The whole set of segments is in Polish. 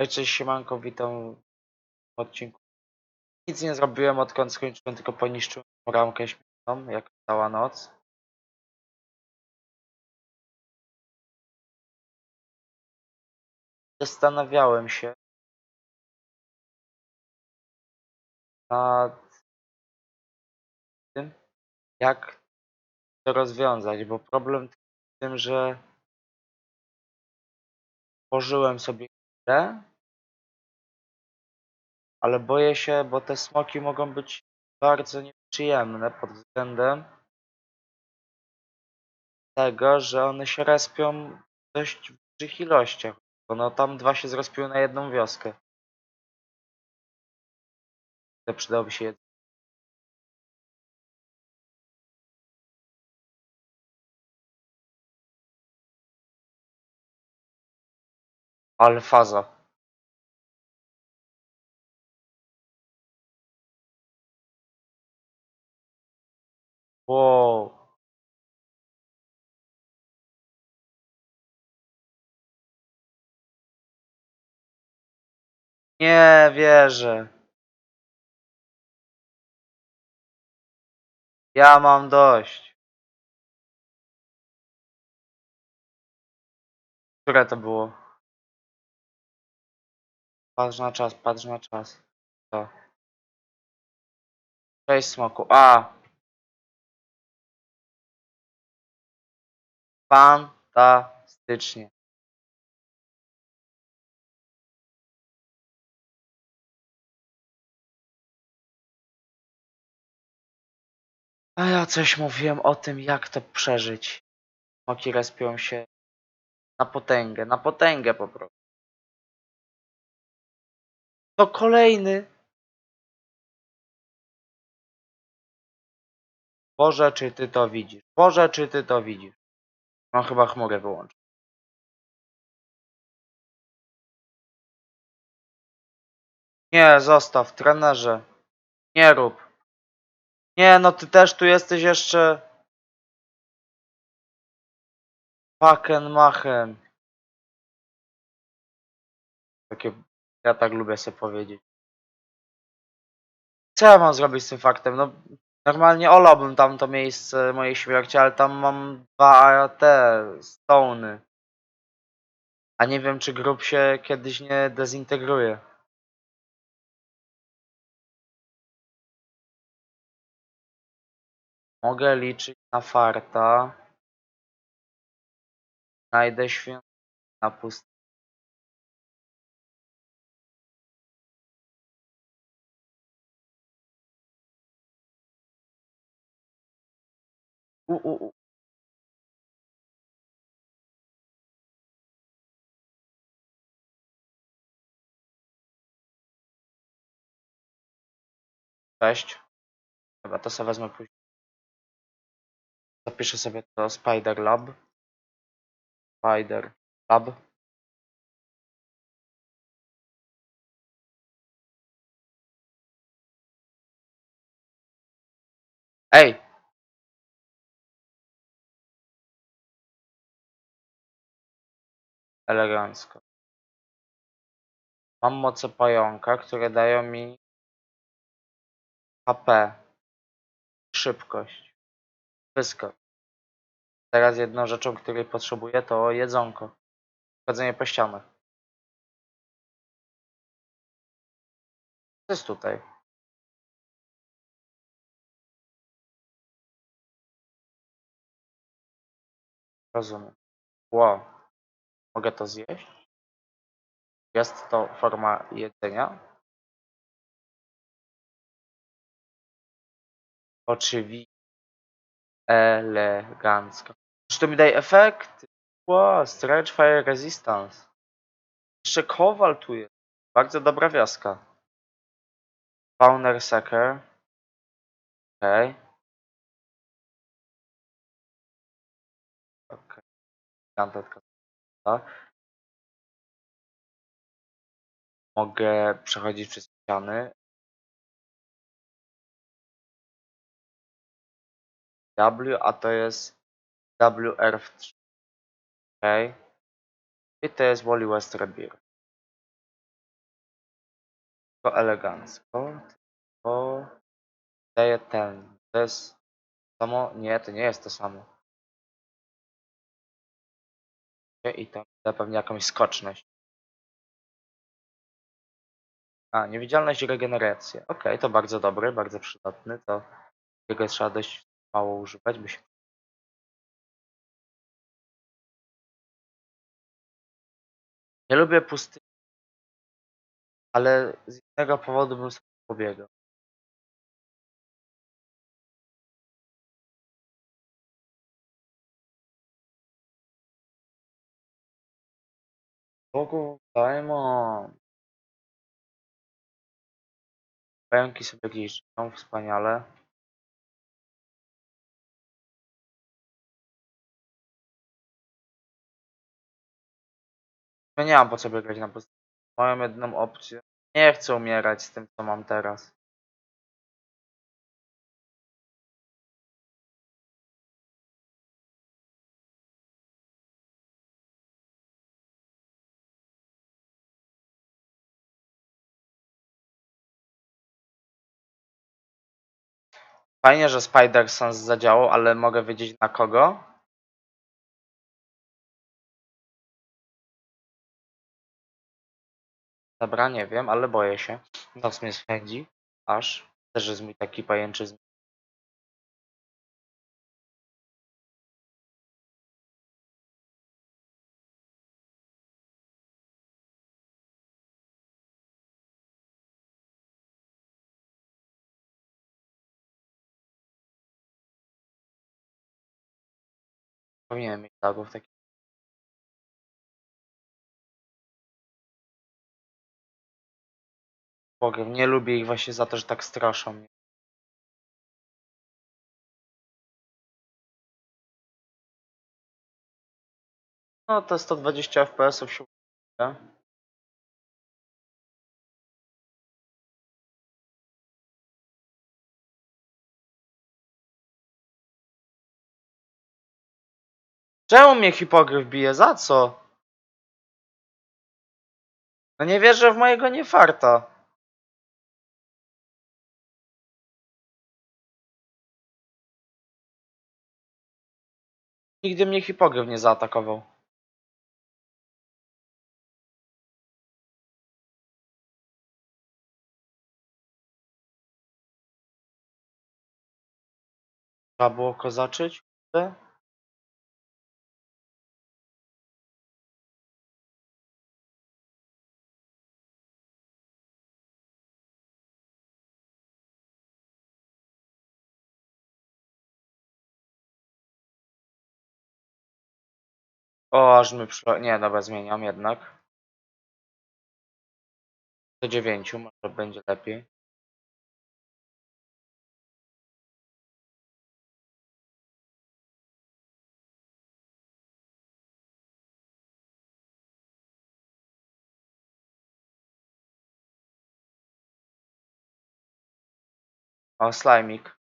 Cześć, siemanko, witam w odcinku. Nic nie zrobiłem odkąd skończyłem, tylko poniszczyłem ramkę śmieszną, jak cała noc. Zastanawiałem się nad tym, jak to rozwiązać, bo problem w tym, że pożyłem sobie ale boję się, bo te smoki mogą być bardzo nieprzyjemne pod względem tego, że one się respią w dość dużych ilościach. No tam dwa się zrespiły na jedną wioskę. To przydałoby się Alfaza. Wow. Nie wierzę. Ja mam dość. Które to było? Patrz na czas, patrz na czas. To. Cześć smoku. A! Fantastycznie. A ja coś mówiłem o tym, jak to przeżyć. Smoki respią się na potęgę, na potęgę po prostu. To kolejny. Boże, czy ty to widzisz? Boże, czy ty to widzisz? No chyba chmurę wyłączę. Nie, zostaw, trenerze. Nie rób. Nie, no ty też tu jesteś jeszcze. Faken machen. Takie, ja tak lubię sobie powiedzieć. Co ja mam zrobić z tym faktem? No, normalnie olałbym tam to miejsce mojej śmierci, ale tam mam dwa te stony. A nie wiem, czy grób się kiedyś nie dezintegruje. Mogę liczyć na farta. Znajdę świętą na pustyni. Cześć. Chyba to sobie wezmę później. Zapiszę sobie to Spider Lab. Spider Lab. Ej! Elegancko. Mam moce pająka, które dają mi HP. Szybkość. Wyskok. Teraz jedną rzeczą, której potrzebuję to jedzonko. Chodzenie po ścianach. Co jest tutaj? Rozumiem. Wow. Mogę to zjeść? Jest to forma jedzenia? Oczywiście. Elegancko. Czy to mi daje efekt? Wow, stretch fire resistance. Jeszcze kowal tu jest. Bardzo dobra wioska. Spawner Seeker. Okej. Okay. Mogę przechodzić przez ściany. W, a to jest WR w 3. Okay. I to jest Wally West Rebir. To elegancko. To daje ten. To jest samo? Nie, to nie jest to samo. I tam da pewnie jakąś skoczność. A, niewidzialność i regeneracja. Okej, to bardzo dobry, bardzo przydatny. To jego trzeba dość używać, by się Nie lubię pustyni, ale z innego powodu bym sobie pobiegał. Bogu, Diamond. Pająki sobie gdzieś żyją, wspaniale. Ja nie mam po co biegać na pustyni. Mam jedną opcję. Nie chcę umierać z tym, co mam teraz. Fajnie, że Spider Sense zadziałał, ale mogę wiedzieć na kogo? Dobra, nie wiem, ale boję się. Nos mnie swędzi. Aż. Też jest mój taki pajęczyzm. Powinienem mieć lagów takich. Bogiem, nie lubię ich właśnie za to, że tak straszą. No to 120 FPS-ów się uda. Czemu mnie hipogryf bije? Za co? No nie wierzę w mojego niefarta. Nigdy mnie hipogryf nie zaatakował. Trzeba było kozaczyć? O, aż my przyszło. Nie, dobra, zmieniam jednak. Do 9 może będzie lepiej. O, slajmik.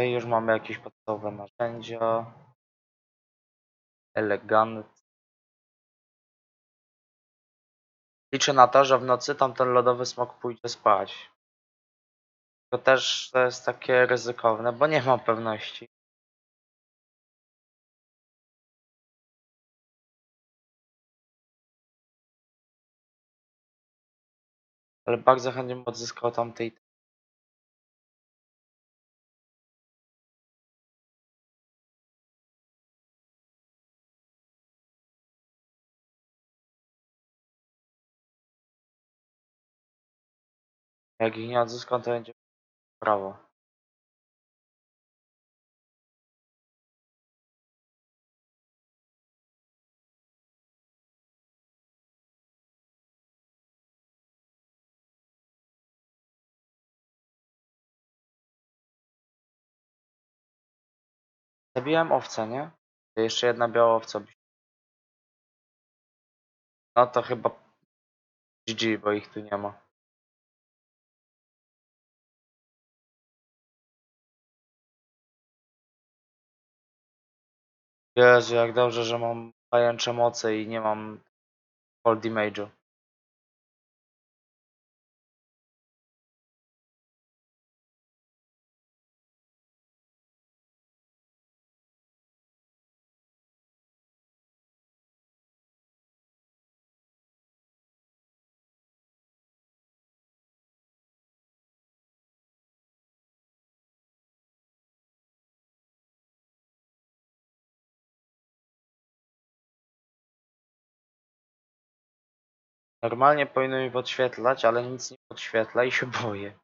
Już mamy jakieś podstawowe narzędzia. Elegant. Liczę na to, że w nocy tamten lodowy smok pójdzie spać. To też to jest takie ryzykowne, bo nie mam pewności. Ale bardzo chętnie bym odzyskał tamtej Jak ich nie odzyskam, to będzie prawo. Zabiłem owcę, nie? To jeszcze jedna biała owca. No to chyba GG, bo ich tu nie ma. Jezu, jak dobrze, że mam pajęcze moce i nie mam full damage'u. Normalnie powinno mi podświetlać, ale nic nie podświetla i się boję.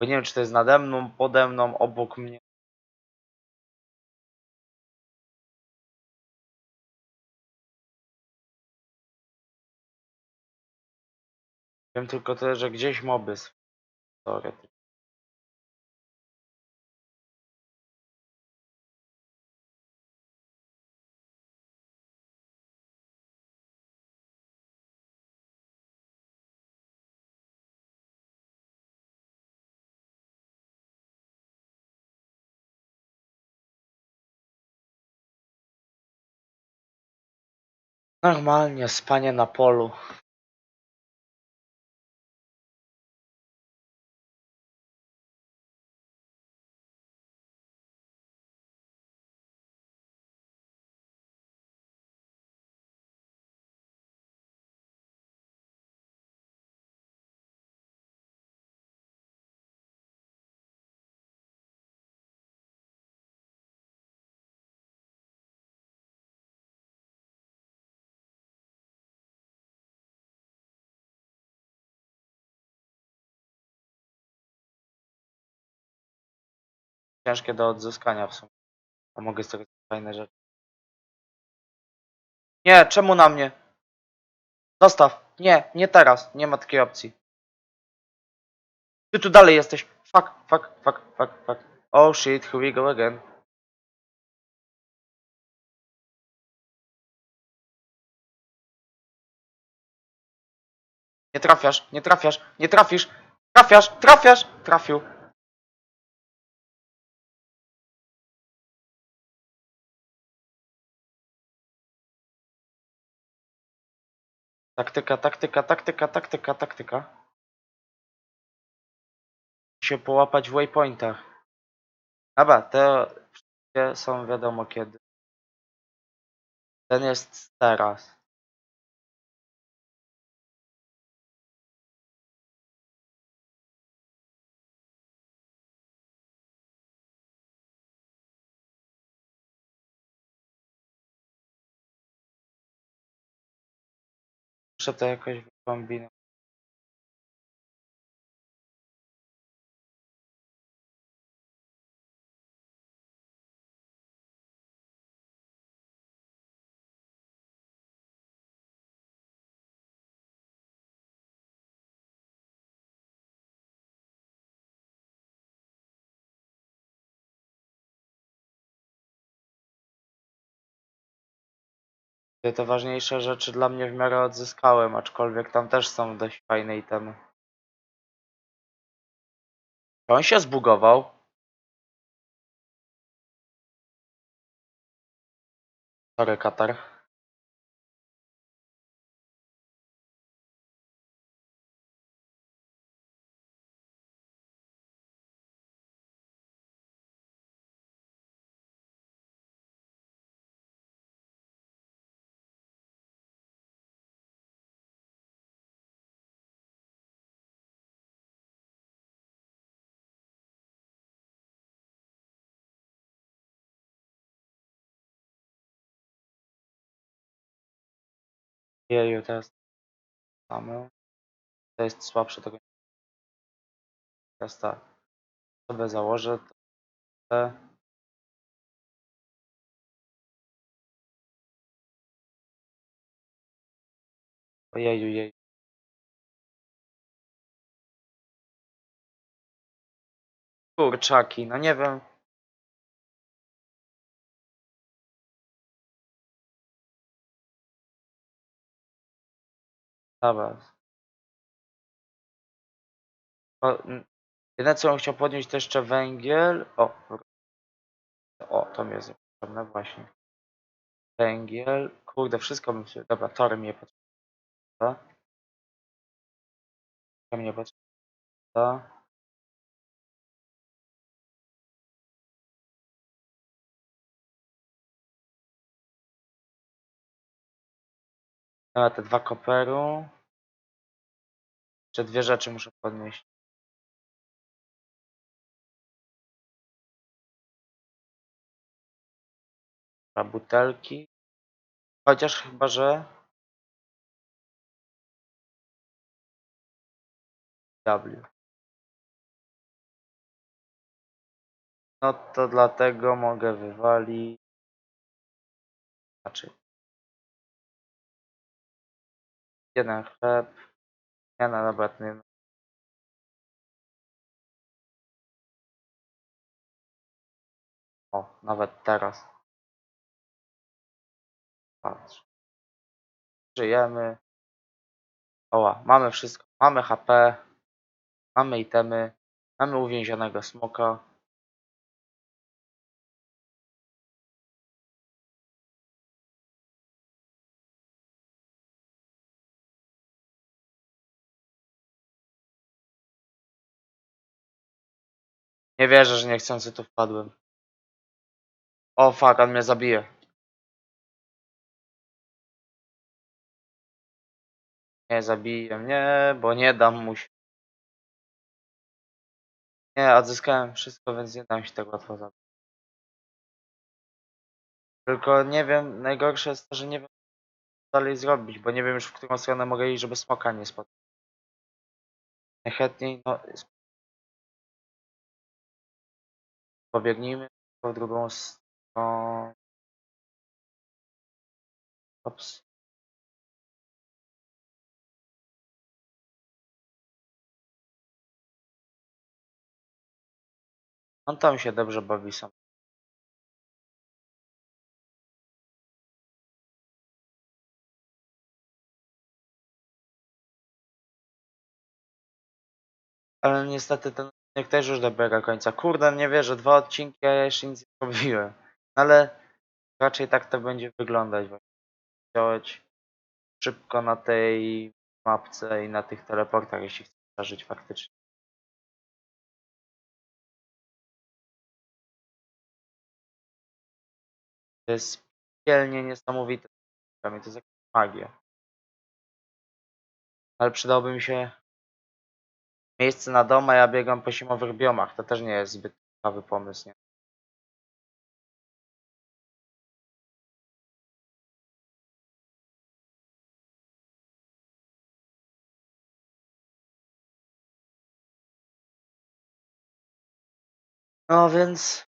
Bo nie wiem, czy to jest nade mną, pode mną, obok mnie. Wiem tylko tyle, że gdzieś moby są. Normalnie, spanie na polu. Ciężkie do odzyskania w sumie. A mogę z tego fajne rzeczy. Nie, czemu na mnie? Zostaw. Nie, nie teraz. Nie ma takiej opcji. Ty tu dalej jesteś. Fuck, fuck, fuck, fuck, fuck. Oh shit, here we go again. Nie trafiasz, nie trafiasz, nie trafisz. Trafiasz, trafiasz, trafił. Taktyka, taktyka, taktyka, taktyka, taktyka. Się połapać w waypointach. Dobra, te wszystkie są wiadomo kiedy. Ten jest teraz. To jakoś wykombinować. Te- ważniejsze rzeczy dla mnie w miarę odzyskałem, aczkolwiek tam też są dość fajne itemy. Czy on się zbugował? Sorry, Katar. Jeju, jest... Mamy. To jest słabsze tego. Teraz tak. Sobie założę. Te. Ojeju, jej. Kurczaki, no nie wiem. Dobra. O, Jedyne co bym chciał podnieść to jeszcze węgiel. O, o to mi jest potrzebne właśnie. Węgiel. Kurde, wszystko bym się... Dobra, tory mnie potrzeba. To mnie potrzeba. Dobra, te dwa koperu. Jeszcze dwie rzeczy muszę podnieść. Dwa butelki. Chociaż chyba, że... W. No to dlatego mogę wywalić... Znaczy... Jeden chleb. Nie no, dobra, to nie... O, nawet teraz. Patrz. Żyjemy. Oła, mamy wszystko. Mamy HP. Mamy itemy. Mamy uwięzionego smoka. Nie wierzę, że niechcący tu wpadłem. O fuck, on mnie zabije. Nie zabije mnie, bo nie dam mu się. Nie, odzyskałem wszystko, więc nie dam się tak łatwo zabić. Tylko nie wiem, najgorsze jest to, że nie wiem co dalej zrobić, bo nie wiem już w którą stronę mogę iść, żeby smoka nie spotkać. Najchętniej, no, pobiegnijmy w drugą stronę. Ops. On tam się dobrze bawi sam. Ale niestety ten odcinek też już dobiega końca. Kurde, nie wierzę, dwa odcinki, a ja jeszcze nic nie robiłem. Ale raczej tak to będzie wyglądać. Działać szybko na tej mapce i na tych teleportach, jeśli chcę przeżyć faktycznie. To jest pielnie niesamowite. To jest jakaś magia. Ale przydałoby mi się miejsce na dom, a ja biegam po zimowych biomach. To też nie jest zbyt ciekawy pomysł, nie? No więc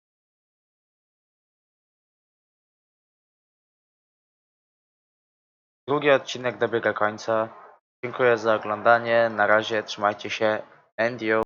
drugi odcinek dobiega końca. Dziękuję za oglądanie. Na razie trzymajcie się. anglo